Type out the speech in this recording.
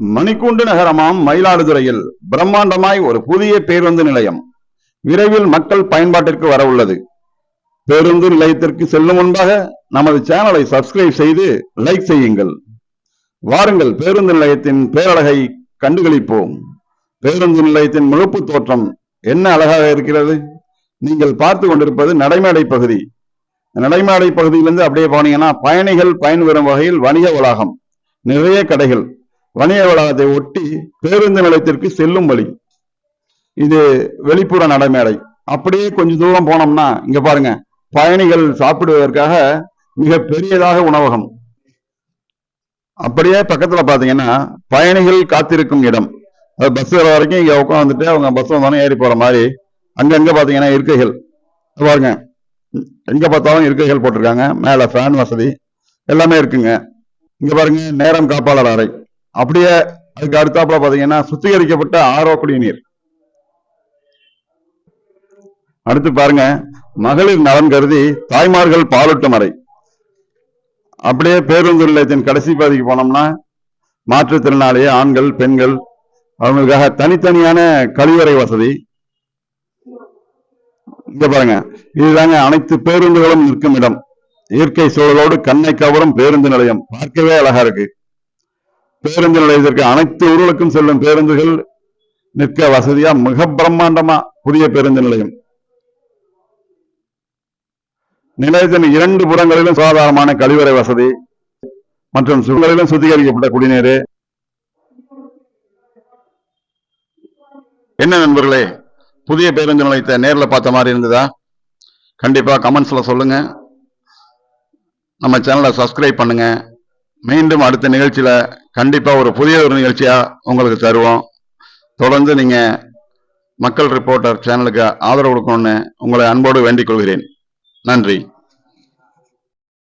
மணிக்கூண்டு நகரமாம் மயிலாடுதுறையில் பிரம்மாண்டமாய் ஒரு புதிய பேருந்து நிலையம். விரைவில் மக்கள் பயன்பாட்டிற்கு வர உள்ளது பேருந்து நிலையத்திற்கு செல்லும் முன்பாக நமது சேனலை சப்ஸ்கிரைப் செய்து லைக் செய்யுங்கள். வாருங்கள் பேருந்து நிலையத்தின் பேரழகை கண்டுகளிப்போம். பேருந்து நிலையத்தின் முழுப்பு தோற்றம் என்ன அழகாக இருக்கிறது. நீங்கள் பார்த்து கொண்டிருப்பது நடைமேடை பகுதி. நடைமேடை பகுதியிலிருந்து அப்படியே போனீங்கன்னா பயணிகள் பயன்பெறும் வகையில் வணிக வளாகம். நிறைய கடைகள். வணிக வளாகத்தை ஒட்டி பேருந்து நிலையத்திற்கு செல்லும் வழி. இது வெளிப்புற நடைமேடை. அப்படியே கொஞ்சம் தூரம் போனோம்னா இங்க பாருங்க பயணிகள் சாப்பிடுவதற்காக மிக பெரியதாக உணவகம். அப்படியே பக்கத்துல பாத்தீங்கன்னா பயணிகள் காத்திருக்கும் இடம். பஸ் வர வரைக்கும் இங்க உட்காந்துட்டு அவங்க பஸ் வந்தாலும் ஏறி போற மாதிரி அங்கங்க பாத்தீங்கன்னா இருக்கைகள். பாருங்க எங்க பார்த்தாலும் இருக்கைகள் போட்டிருக்காங்க. மேல ஃபேன் வசதி எல்லாமே இருக்குங்க. இங்க பாருங்க நேரம் காப்பாளர் அறை. அப்படியே அதுக்கு அடுத்தாப்புல பாத்தீங்கன்னா சுத்திகரிக்கப்பட்ட ஆரோ குடிநீர் அடுத்து பாருங்க மகளிர் நலன் கருதி தாய்மார்கள் பாலூட்டும் அறை அப்படியே பேருந்து நிலையத்தின் கடைசி பகுதிக்கு போனோம்னா மாற்றுத்திறனாளி ஆண்கள் பெண்கள் அவங்களுக்காக தனித்தனியான கழிவறை வசதி. இங்க பாருங்க இதுதாங்க அனைத்து பேருந்துகளும் நிற்கும் இடம். இயற்கை சூழலோடு கண்ணை கவரும் பேருந்து நிலையம். பார்க்கவே அழகா இருக்கு. பேருந்து நிலையத்திற்கு அனைத்து ஊர்களுக்கும் செல்லும் பேருந்துகள் நிற்க வசதியா? மிக பிரம்மாண்டமா புதிய பேருந்து நிலையம். நிலையத்தின் இரண்டு புறங்களிலும் சுகாதாரமான கழிவறை வசதி மற்றும் சுகங்களிலும் சுத்திகரிக்கப்பட்ட குடிநீர். என்ன நண்பர்களே புதிய பேருந்து நிலையத்தை நேரில் பார்த்த மாதிரி இருந்ததா? கண்டிப்பா கமெண்ட்ஸ்ல சொல்லுங்க. நம்ம சேனலை சப்ஸ்கிரைப் பண்ணுங்க. மீண்டும் அடுத்த நிகழ்ச்சியில கண்டிப்பா ஒரு புதிய ஒரு நிகழ்ச்சியா உங்களுக்கு தருவோம். தொடர்ந்து நீங்க மக்கள் ரிப்போர்ட்டர் சேனலுக்கு ஆதரவு கொடுக்கணும்னு உங்களை அன்போடு வேண்டிக் கொள்கிறேன். நன்றி.